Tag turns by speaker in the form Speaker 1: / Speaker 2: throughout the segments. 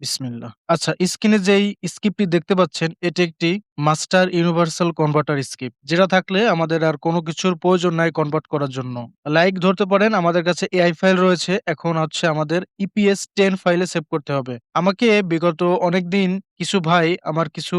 Speaker 1: বিসমিল্লাহ। আচ্ছা স্ক্রিনে যেই স্ক্রিপ্টটি দেখতে পাচ্ছেন এটি একটি মাস্টার ইউনিভার্সাল কনভার্টার স্কিপ যেটা থাকলে আমাদের আর কোনো কিছুর প্রয়োজন নাই কনভার্ট করার জন্য। লাইক ধরতে পারেন আমাদের কাছে এআই ফাইল রয়েছে। এখন হচ্ছে আমাদের ইপিএস টেন ফাইলে সেভ করতে হবে। আমাকে বিগত অনেকদিন কিছু ভাই আমার কিছু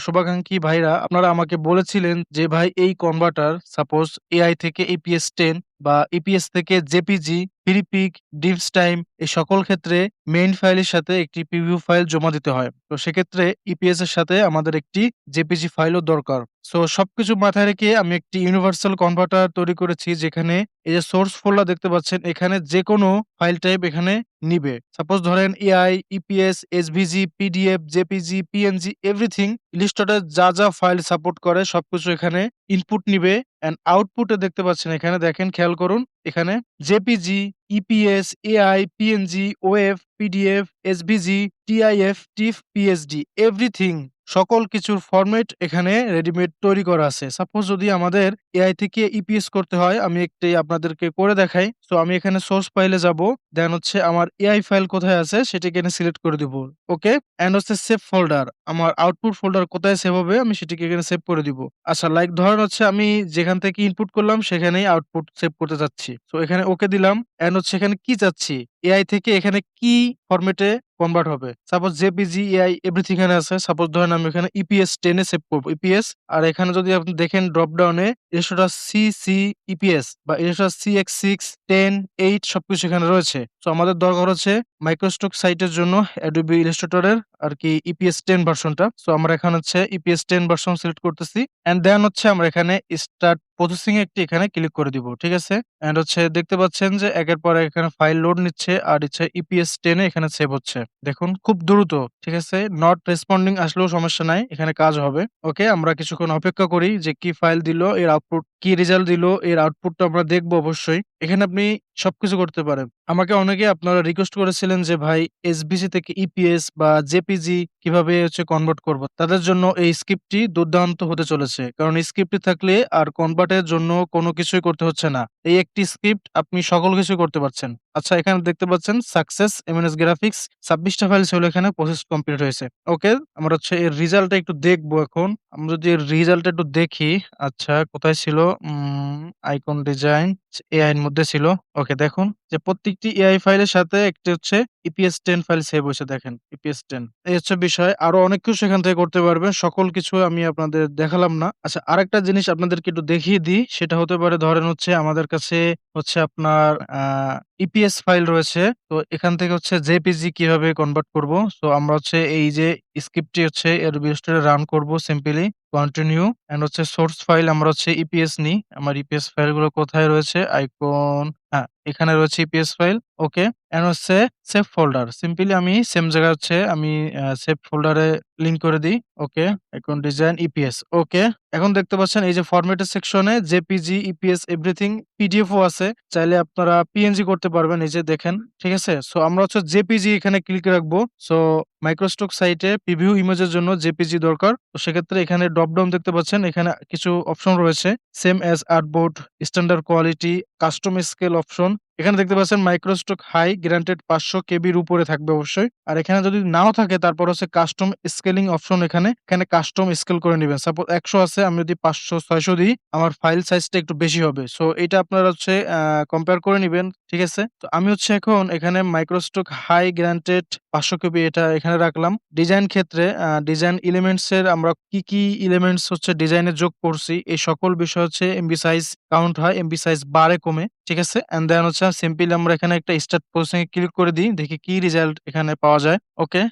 Speaker 1: শুভাকাঙ্ক্ষী ভাইরা আপনারা আমাকে বলেছিলেন যে, "ভাই এই কনভার্টার সাপোজ এআই থেকে ইপিএস টেন বা ইপিএস থেকে জেপিজি, ফ্রিপিক, ডিপস্টাইম এই সকল ক্ষেত্রে মেইন ফাইলের সাথে একটি প্রিভিউ ফাইল জমা দিতে হয়। তো সেক্ষেত্রে ইপিএস এর সাথে আমাদের একটি জেপিজি ফাইলও দরকার। সো সবকিছু মাথায় রেখে আমি একটি ইউনিভার্সাল কনভার্টার তৈরি করেছি যেখানে এই যে সোর্স ফোল্ডার দেখতে পাচ্ছেন এখানে যেকোনো ফাইল টাইপ এখানে নিবে। সাপোজ ধরেন AI, EPS, SVG, PDF, JPG, PNG everything Illustrator যা, যা ফাইল সাপোর্ট করে সবকিছু এখানে ইনপুট নিবে অ্যান্ড আউটপুটে দেখতে পাচ্ছেন এখানে দেখেন খেয়াল করুন। এখানে JPG, EPS, AI, PNG, OF, PDF, SVG, TIF, TIFF, PSD everything সকল কিছুর ফরমেট এখানে রেডিমেড তৈরি করা আছে। সাপোজ যদি আমাদের এআই থেকে ইপিএস করতে হয়, আমি একটি আপনাদেরকে করে দেখাই। তো আমি এখানে সোর্স পাইলে যাব। দেন হচ্ছে আমার এআই ফাইল কোথায় আছে সেটিকে এখানে সিলেক্ট করে দিব। ওকে? অ্যান্ড হচ্ছে সেভ ফোল্ডার। আমার আউটপুট ফোল্ডার কোথায় সেভ হবে আমি সেটিকে এখানে সেভ করে দিব। আচ্ছা লাইক ধরেন হচ্ছে আমি যেখান থেকে ইনপুট করলাম সেখানেই আউটপুট সেভ করতে চাচ্ছি। সো এখানে ওকে দিলাম। অ্যান্ড হচ্ছে এখানে কি চাচ্ছি? এআই থেকে এখানে কি ফরম্যাটে কনভার্ট হবে। সাপোজ জেপিজি, এআই এভরিথিং এখানে আছে। সাপোজ ধরেন আমি এখানে ইপিএস 10 এ সেভ করব। ইপিএস আর এখানে যদি আপনি দেখেন ড্রপ ডাউনে ইলিস্ট্রেটর সিসি ইপিএস বা রেশোটা C X six ten eight সবকিছু এখানে রয়েছে। সো আমাদের দরকার হচ্ছে মাইক্রোস্টক সাইটের জন্য অ্যাডোবি ইলিস্ট্রেটর আর কি ইপিএস টেন ভার্সনটা। সো আমরা এখানে হচ্ছে ইপিএস টেন ভার্সন সিলেক্ট করতেছি। অ্যান্ড দেন হচ্ছে আমরা এখানে স্টার্ট প্রসেসিং একটি এখানে ক্লিক করে দিব। ঠিক আছে? অ্যান্ড হচ্ছে দেখতে পাচ্ছেন যে একের পর এক এখানে ফাইল লোড নিচ্ছে আর হচ্ছে ইপিএস 10 এ এখানে সেভ হচ্ছে। দেখুন খুব দ্রুত। ঠিক আছে? নট রেসপন্ডিং আসলেও সমস্যা নাই। এখানে কাজ হবে। ওকে? আমরা কিছুক্ষণ অপেক্ষা করি যে কি ফাইল দিল, এর আউটপুট কি রেজাল্ট দিল, এর আউটপুটটা আমরা দেখব অবশ্যই। এখানে আপনি সবকিছু করতে পারেন। আমাকে অনেকে আপনারা রিকোয়েস্ট করেছিলেন যে ভাই এসভিজি থেকে ইপিএস বা জেপিজি কীভাবে হচ্ছে কনভার্ট করব। তাদের জন্য এই স্ক্রিপ্টটি দুর্দান্ত হতে চলেছে। কারণ স্ক্রিপ্টটি থাকলে আর কনভার্ট এর জন্য কোনো কিছুই করতে হচ্ছে না। এই একটি স্ক্রিপ্ট আপনি সকল কিছু করতে পারছেন। আচ্ছা এখানে দেখতে পাচ্ছেন সাকসেস, এমএনএস গ্রাফিক্স ২৬ টা ফাইল ছিল এখানে প্রসেস কমপ্লিট হয়েছে। ওকে? আমরা হচ্ছে এর রিজাল্টটা একটু দেখব এখন। আমরা যদি এর রিজাল্টটা একটু দেখি। আচ্ছা কোথায় ছিল? আইকন ডিজাইন এআই এর মধ্যে ছিল। ওকে দেখুন যে প্রত্যেকটি এআই ফাইলের সাথে একটি হচ্ছে ইপিএস টেন ফাইল সেভ হয়েছে, দেখেন। ইপিএস টেন এই হচ্ছে বিষয়। আরও অনেক কিছু এখান থেকে করতে পারবেন। সকল কিছু আমি আপনাদের দেখালাম না। আচ্ছা আরেকটা জিনিস আপনাদেরকে একটু দেখিয়ে দিই। সেটা হতে পারে ধরেন হচ্ছে আমাদের কাছে হচ্ছে আপনার ইপিএস ফাইল রয়েছে। তো এখান থেকে হচ্ছে জেপিজি কীভাবে কনভার্ট করব। তো আমরা হচ্ছে এই যে স্ক্রিপ্টটি হচ্ছে এর বিস্টারে রান করব সিম্পলি কন্টিনিউ এন্ড হচ্ছে সোর্স ফাইল আমরা হচ্ছে ইপিএস নিই। আমার ইপিএস ফাইলগুলো কোথায় রয়েছে? আইকন হ্যাঁ, এখানে রয়েছে ইপিএস ফাইল। ওকে? অ্যান্ড হচ্ছে সেভ ফোল্ডার। সিম্পলি আমি সেম জায়গা হচ্ছে আমি সেভ ফোল্ডারে লিঙ্ক করে দিই। ওকে? এখন ডিজাইন ইপিএস। ওকে? এখন দেখতে পাচ্ছেন এই যে ফরমেটের সেকশনে জেপিজি, ইপিএস এভরিথিং পিডিএফও আছে। চাইলে আপনারা পিএনজি করতে পারবেন এই যে দেখেন। ঠিক আছে? সো আমরা হচ্ছে জেপিজি এখানে ক্লিক রাখব। সো মাইক্রোস্টক সাইটে প্রিভিউ ইমেজের জন্য জেপিজি দরকার। তো সেক্ষেত্রে এখানে ড্রপ ডাউন দেখতে পাচ্ছেন। এখানে কিছু অপশন রয়েছে। Same as artboard, standard quality, custom scale option. এখানে দেখতে পাচ্ছেন মাইক্রোস্টক হাই গ্রান্টেড ৫০০ কেবির উপরে থাকবে অবশ্যই। আর এখানে যদি নাও থাকে তারপর হচ্ছে কাস্টম স্কেলিং অপশন এখানে। এখানে কাস্টম স্কেল করে নিবেন। সাপোজ ১০০ আছে আমি যদি পাঁচশো ছয়শো দিই আমার ফাইল সাইজটা একটু বেশি হবে। সো এটা আপনারা হচ্ছে কম্পেয়ার করে নিবেন। ঠিক আছে? তো আমি হচ্ছে এখন এখানে মাইক্রোস্টক হাই গ্রান্টেড ৫০০ কেবি এটা এখানে রাখলাম। ডিজাইন ক্ষেত্রে ডিজাইন ইলিমেন্টস এর আমরা কি, কি এলিমেন্টস হচ্ছে ডিজাইনে যোগ করছি এই সকল বিষয় হচ্ছে এমবি সাইজ কাউন্ট হয়। এমবি সাইজ বাড়ে কমে। ঠিক আছে? এন্ড দেন হচ্ছে সিম্পলি আমরা এখানে একটা স্টার্ট প্রসেসিং এ ক্লিক করে দিই। দেখি কি রেজাল্ট এখানে পাওয়া যায়। ওকে?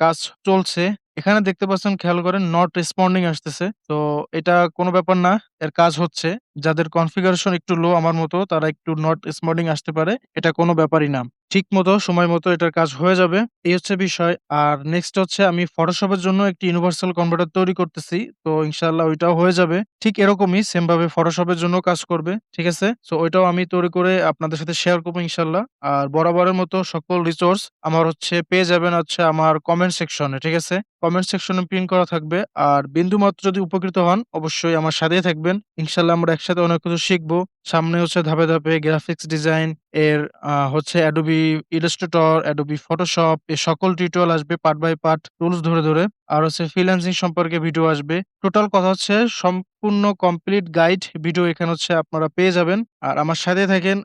Speaker 1: কাজ চলছে। এখানে দেখতে পাচ্ছেন, খেয়াল করেন নট রেসপন্ডিং আসতেছে। তো এটা কোনো ব্যাপার না। এর কাজ হচ্ছে। যাদের কনফিগারেশন একটু লো আমার মতো, তারা একটু নট রেসপন্ডিং আসতে পারে। এটা কোনো ব্যাপারই না। ঠিক মতো সময় মতো এটার কাজ হয়ে যাবে। এই হচ্ছে বিষয়। আর নেক্সট হচ্ছে আমি ফটোশপ এর জন্য একটি ইউনিভার্সাল কনভার্টার তৈরি করতেছি। তো ইনশাল্লাহ ওইটাও হয়ে যাবে। ঠিক এরকমই সেম ভাবে ফটোশপ এর জন্য কাজ করবে। ঠিক আছে? সো ওইটাও আমি তৈরি করে আপনাদের সাথে শেয়ার করব ইনশাল্লাহ আর বরাবরের মতো সকল রিসোর্স আমার হচ্ছে পেয়ে যাবেন হচ্ছে আমার কমেন্ট সেকশনে। ঠিক আছে? কমেন্ট সেকশনে প্রিন্ট করা থাকবে। আর বিন্দুমাত্র যদি উপকৃত হন, অবশ্যই আমার সাথেই থাকবেন। ইনশাআল্লাহ আমরা একসাথে অনেক কিছু শিখব। সামনে হচ্ছে ধাপে, ধাপে গ্রাফিক্স ডিজাইন এর আহ, হচ্ছে অ্যাডোবি ইলাস্ট্রেটর অ্যাডোবি ফটোশপ এ সকল টিউটোরিয়াল আসবে পার্ট বাই পার্ট টুলস ধরে, ধরে। আর হচ্ছে ফ্রিল্যান্সিং সম্পর্কে ভিডিও আসবে। টোটাল কথা হচ্ছে সম্পূর্ণ কমপ্লিট গাইড ভিডিও এখানে হচ্ছে আপনারা পেয়ে যাবেন। আর আমার সাথে থাকেন।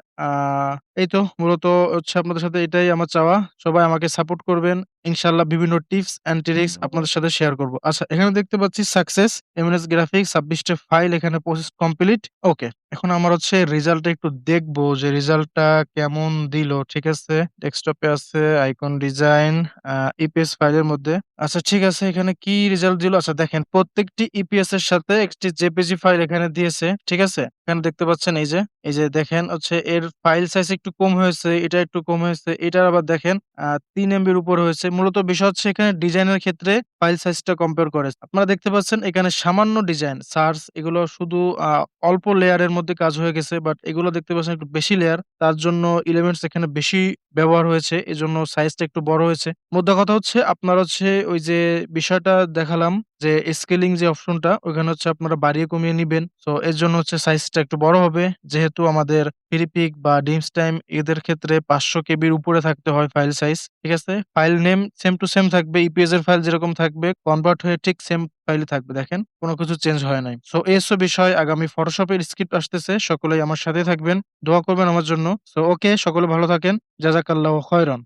Speaker 1: এই তো মূলত হচ্ছে আপনাদের সাথে এটাই আমার চাওয়া। সবাই আমাকে সাপোর্ট করবেন। ইনশাআল্লাহ বিভিন্ন টিপস অ্যান্ড ট্রিকস আপনাদের সাথে শেয়ার করব। আচ্ছা এখানে দেখতে পাচ্ছি সাকসেস এমএনএস গ্রাফিক্স ২৬ টা ফাইল এখানে প্রসেস কমপ্লিট। ওকে। এখন আমার হচ্ছে রেজাল্টটা একটু দেখব যে রেজাল্টটা কেমন দিল। ঠিক আছে? ডেস্কটপে আছে আইকন ডিজাইন ইপিএস ফাইলের মধ্যে। আচ্ছা ঠিক আছে এখানে কি রেজাল্ট দিল? আচ্ছা দেখেন প্রত্যেকটি ইপিএস এর সাথে একটি জেপিজি ফাইল এখানে দিয়েছে। ঠিক আছে? এখানে দেখতে পাচ্ছেন এই যে, এই যে দেখেন হচ্ছে এর ফাইল সাইজ একটু কম হয়েছে, এটা একটু কম হয়েছে। এটার আবার দেখেন তিন ৩ এমবির উপর হয়েছে। মূলত বিষয় হচ্ছে এখানে ডিজাইনের ক্ষেত্রে ফাইল সাইজটা কম্পেয়ার করে। আপনারা দেখতে পাচ্ছেন এখানে সামান্য ডিজাইন, সার্চ এগুলো শুধু অল্প লেয়ারের মধ্যে কাজ হয়ে গেছে। বাট এগুলো দেখতে পাচ্ছেন একটু বেশি লেয়ার। তার জন্য এলিমেন্টস এখানে বেশি ব্যবহার হয়েছে। এজন্য সাইজটা একটু বড় হয়েছে। মোদ্দা কথা হচ্ছে আপনার হচ্ছে ওই যে বিষয়টা দেখালাম যে স্কেলিং যে অপশনটা, ওইখানে হচ্ছে আপনারা বাড়িয়ে কমিয়ে নিবেন। সো এর জন্য হচ্ছে সাইজটা একটু বড় হবে। যেহেতু আমাদের ফিরিপিক বা ডিমস টাইম এদের ক্ষেত্রে ৫০০ কেবির উপরে থাকতে হয় ফাইল সাইজ। ঠিক আছে? File name same to same থাকবে। ইপিএস এর ফাইল যেরকম থাকবে কনভার্ট হয়ে ঠিক সেম ফাইলই থাকবে, দেখেন। কোনো কিছু চেঞ্জ হয় নাই। সো এই হচ্ছে বিষয় আগামী ফটোশপ এর স্ক্রিপ্ট আসতেছে। সকলেই আমার সাথে থাকবেন। দোয়া করবেন আমার জন্য। সো ওকে সকলে ভালো থাকেন। জাযাকাল্লাহু খয়রান।